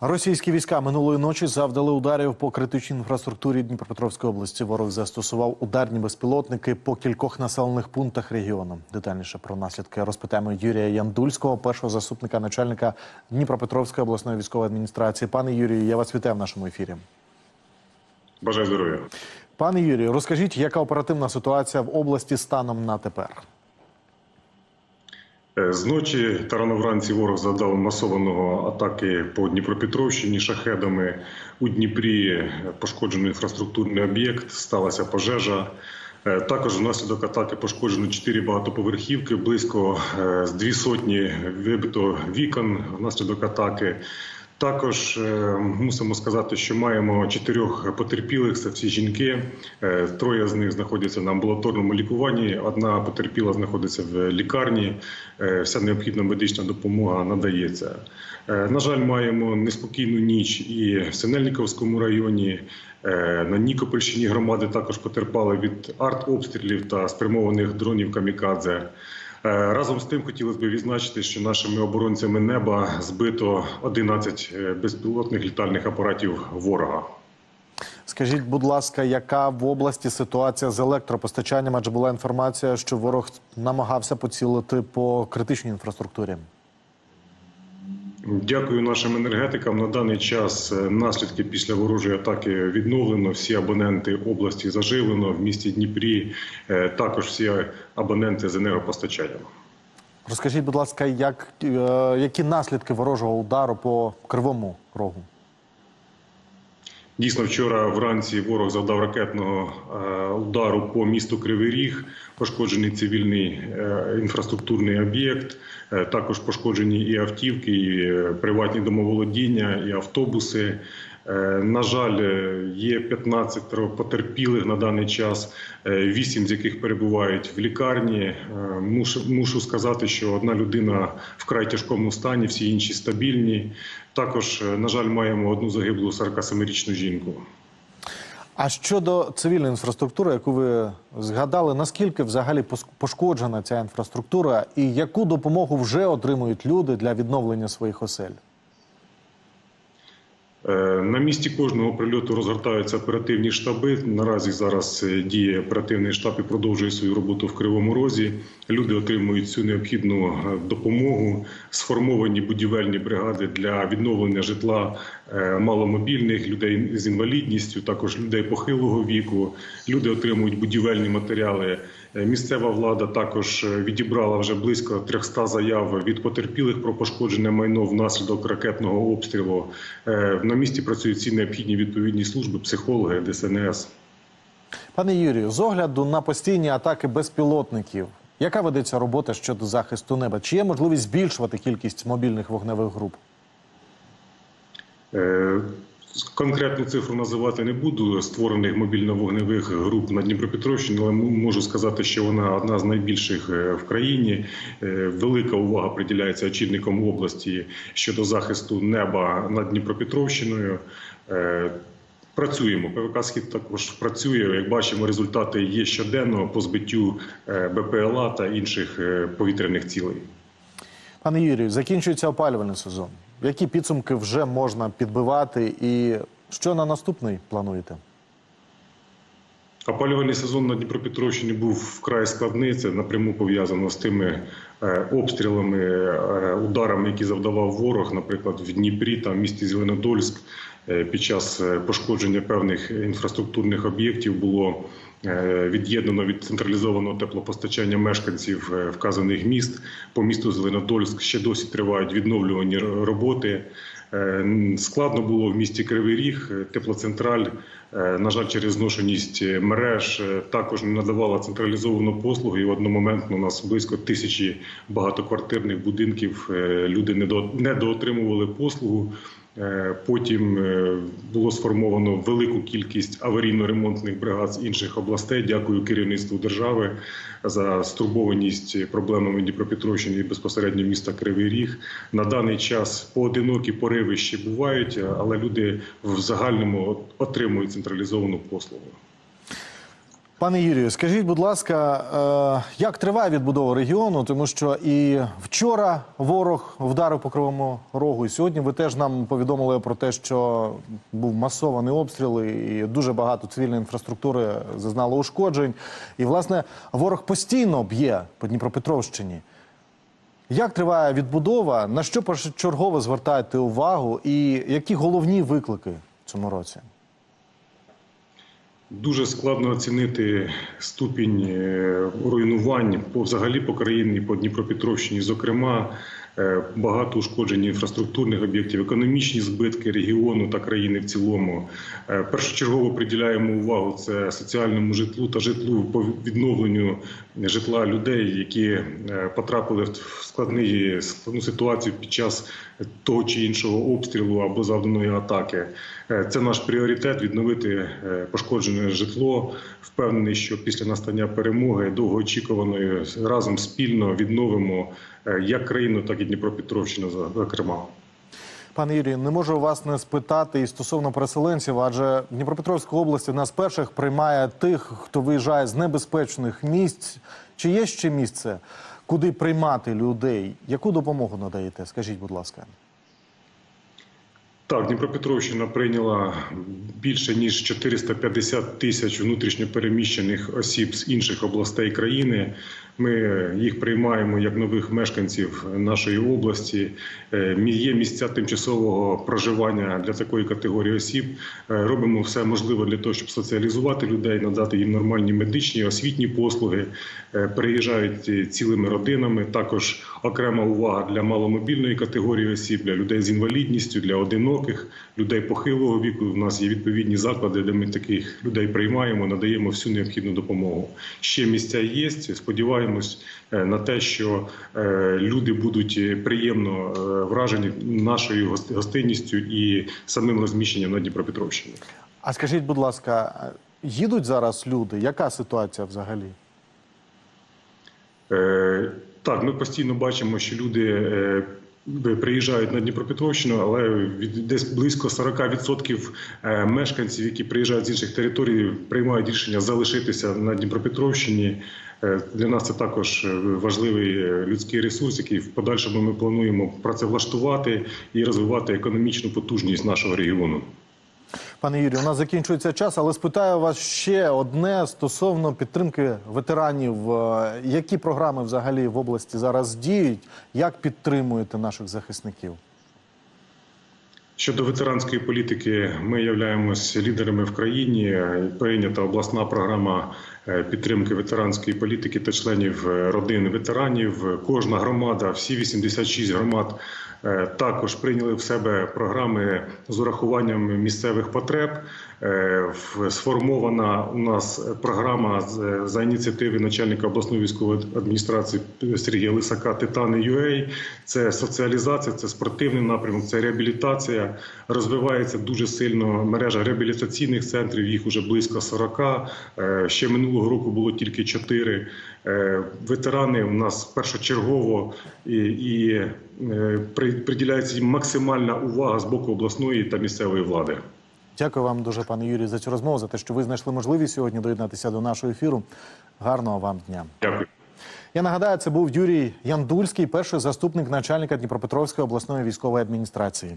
Російські війська минулої ночі завдали ударів по критичній інфраструктурі Дніпропетровської області. Ворог застосував ударні безпілотники по кількох населених пунктах регіону. Детальніше про наслідки розпитаємо Юрія Яндульського, першого заступника начальника Дніпропетровської обласної військової адміністрації. Пане Юрію, я вас вітаю в нашому ефірі. Бажаю здоров'я. Пане Юрію, розкажіть, яка оперативна ситуація в області станом на тепер? Е, Зночі та рано вранці ворог завдав масованого атаки по Дніпропетровщині шахедами. У Дніпрі пошкоджено інфраструктурний об'єкт, сталася пожежа. Е, Також внаслідок атаки пошкоджено чотири багатоповерхівки, близько е, з дві сотні вибито вікон внаслідок атаки. Також е, мусимо сказати, що маємо чотирьох потерпілих. Це всі жінки. Е, Троє з них знаходяться на амбулаторному лікуванні. Одна потерпіла знаходиться в лікарні. Е, Вся необхідна медична допомога надається. На жаль, маємо неспокійну ніч і в Синельниковському районі. На Нікопольщині громади також потерпали від артобстрілів та спрямованих дронів камікадзе. Е, Разом з тим хотілося б відзначити, що нашими оборонцями неба збито 11 е, безпілотних літальних апаратів ворога. Скажіть, будь ласка, яка в області ситуація з електропостачанням? Адже була інформація, що ворог намагався поцілити по критичній інфраструктурі. Дякую нашим енергетикам. На даний час е, наслідки після ворожої атаки відновлено. Всі абоненти області заживлено в місті Дніпрі. е, Також всі абоненти з енергопостачанням. Розкажіть, будь ласка, як, е, які наслідки ворожого удару по кривому рогу? Дійсно, вчора вранці ворог завдав ракетного е, удару по місту Кривий Ріг. Пошкоджений цивільний е, інфраструктурний об'єкт. Е, Також пошкоджені і автівки, і приватні домоволодіння, і автобуси. Е, На жаль, е, є 15 потерпілих на даний час, 8 з яких перебувають в лікарні. Е, Мушу, сказати, що одна людина вкрай тяжкому стані, всі інші стабільні. Також, е, на жаль, маємо одну загиблу 47-річну жінку. А щодо цивільної інфраструктури, яку ви згадали, наскільки взагалі пошкоджена ця інфраструктура, і яку допомогу вже отримують люди для відновлення своїх осель? Е, На місці кожного прильоту розгортаються оперативні штаби. Наразі зараз е, діє оперативний штаб і продовжує свою роботу в Кривому Розі. Люди отримують всю необхідну е, допомогу. Сформовані будівельні бригади для відновлення житла маломобільних людей з інвалідністю, також людей похилого віку. Люди отримують будівельні матеріали. Е, Місцева влада також е, відібрала вже близько 300 заяв від потерпілих про пошкоджене майно внаслідок ракетного обстрілу. Е, На місці працюють всі необхідні відповідні служби, психологи, ДСНС. Пане Юрію, з огляду на постійні атаки безпілотників, яка ведеться робота щодо захисту неба? Чи є можливість збільшувати кількість мобільних вогневих груп? Конкретну цифру називати не буду створених мобільно-вогневих груп на Дніпропетровщині, але можу сказати, що вона одна з найбільших е, в країні. Е, Велика увага приділяється очільником області щодо захисту неба над Дніпропетровщиною. Е, Працюємо. ПВК Схід також працює. Як бачимо, результати є щоденно по збиттю БПЛА та інших повітряних цілей. Пане Юрію, закінчується опалювальний сезон. Які підсумки вже можна підбивати, і що на наступний плануєте? Опалювальний сезон на Дніпропетровщині був вкрай складний. Це напряму пов'язано з тими е, обстрілами, е, ударами, які завдавав ворог, наприклад, в Дніпрі та в місті Зеленодольськ. Е, Під час пошкодження певних інфраструктурних об'єктів було від'єднано від централізованого теплопостачання мешканців е, вказаних міст. По місту Зеленодольськ ще досі тривають відновлювані роботи. Е, Складно було в місті Кривий Ріг, е, теплоцентраль. е, На жаль, через зношеність е, мереж е, також не надавала централізовану послугу. І одномоментно у нас близько тисячі багатоквартирних будинків. е, Люди не до- недоотримували послугу. Е, Потім е, було сформовано велику кількість аварійно-ремонтних бригад з інших областей. Дякую керівництву держави за стурбованість проблемами Дніпропетровщини і безпосередньо міста Кривий Ріг. На даний час поодинокі пориви ще бувають, але люди в загальному отримують централізовану послугу. Пане Юрію, скажіть, будь ласка, е, як триває відбудова регіону? Тому що і вчора ворог вдарив по кривому рогу, і сьогодні ви теж нам повідомили про те, що був масований обстріл, і дуже багато цивільної інфраструктури зазнало ушкоджень. І, власне, ворог постійно б'є по Дніпропетровщині. Як триває відбудова? На що першочергово звертаєте увагу, і які головні виклики в цьому році? Дуже складно оцінити ступінь е, руйнувань по взагалі по країні, по Дніпропетровщині. Зокрема, е, багато ушкоджень інфраструктурних об'єктів, економічні збитки регіону та країни в цілому. Е, Першочергово приділяємо увагу це соціальному житлу та житлу по відновленню житла людей, які потрапили в складну ситуацію під час того чи іншого обстрілу або завданої атаки. Е, Це наш пріоритет відновити е, пошкоджене житло. Впевнений, що після настання перемоги довгоочікуваної разом спільно відновимо е, як країну, так і Дніпропетровщину, зокрема. Пане Юрію, не можу вас не спитати і стосовно переселенців, адже Дніпропетровська область з перших приймає тих, хто виїжджає з небезпечних місць. Чи є ще місце, куди приймати людей? Яку допомогу надаєте? Скажіть, будь ласка. Так, Дніпропетровщина прийняла більше ніж 450 тисяч внутрішньопереміщених осіб з інших областей країни. Ми їх приймаємо як нових мешканців нашої області. Е, Є місця тимчасового проживання для такої категорії осіб. Е, Робимо все можливе для того, щоб соціалізувати людей, надати їм нормальні медичні, освітні послуги. Е, Приїжджають е, цілими родинами. Також окрема увага для маломобільної категорії осіб, для людей з інвалідністю, для одиноких, людей похилого віку. У нас є відповідні заклади, де ми таких людей приймаємо, надаємо всю необхідну допомогу. Ще місця є. Сподіваємось е, на те, що е, люди будуть е, приємно вражені нашою гос- гостинністю і самим розміщенням на Дніпропетровщині. А скажіть, будь ласка, їдуть зараз люди? Яка ситуація взагалі? Е, Так, ми постійно бачимо, що люди е, приїжджають на Дніпропетровщину, але від десь близько 40% е, мешканців, які приїжджають з інших територій, приймають рішення залишитися на Дніпропетровщині. Е, Для нас це також важливий людський ресурс, який в подальшому ми плануємо працевлаштувати і розвивати економічну потужність нашого регіону. Пане Юрію, у нас закінчується час, але спитаю вас ще одне стосовно підтримки ветеранів. Е, Які програми взагалі в області зараз діють? Як підтримуєте наших захисників? Щодо ветеранської політики, ми являємося лідерами в країні. Прийнята обласна програма підтримки ветеранської політики та членів е, родин ветеранів. Кожна громада, всі 86 громад, е, також прийняли в себе програми з урахуванням місцевих потреб. Е, Сформована у нас програма за ініціативи начальника обласної військової адміністрації Сергія Лисака Титани ЮЕЙ. Це соціалізація, це спортивний напрямок, це реабілітація. Розвивається дуже сильно мережа реабілітаційних центрів. Їх уже близько 40. Е, Ще минулого року було тільки 4. Е, Ветерани у нас першочергово і, і е, при- приділяється їм максимальна увага з боку обласної та місцевої влади. Дякую вам дуже, пане Юрію, за цю розмову, за те, що ви знайшли можливість сьогодні доєднатися до нашого ефіру. Гарного вам дня. Дякую. Я нагадаю, це був Юрій Яндульський, перший заступник начальника Дніпропетровської обласної військової адміністрації.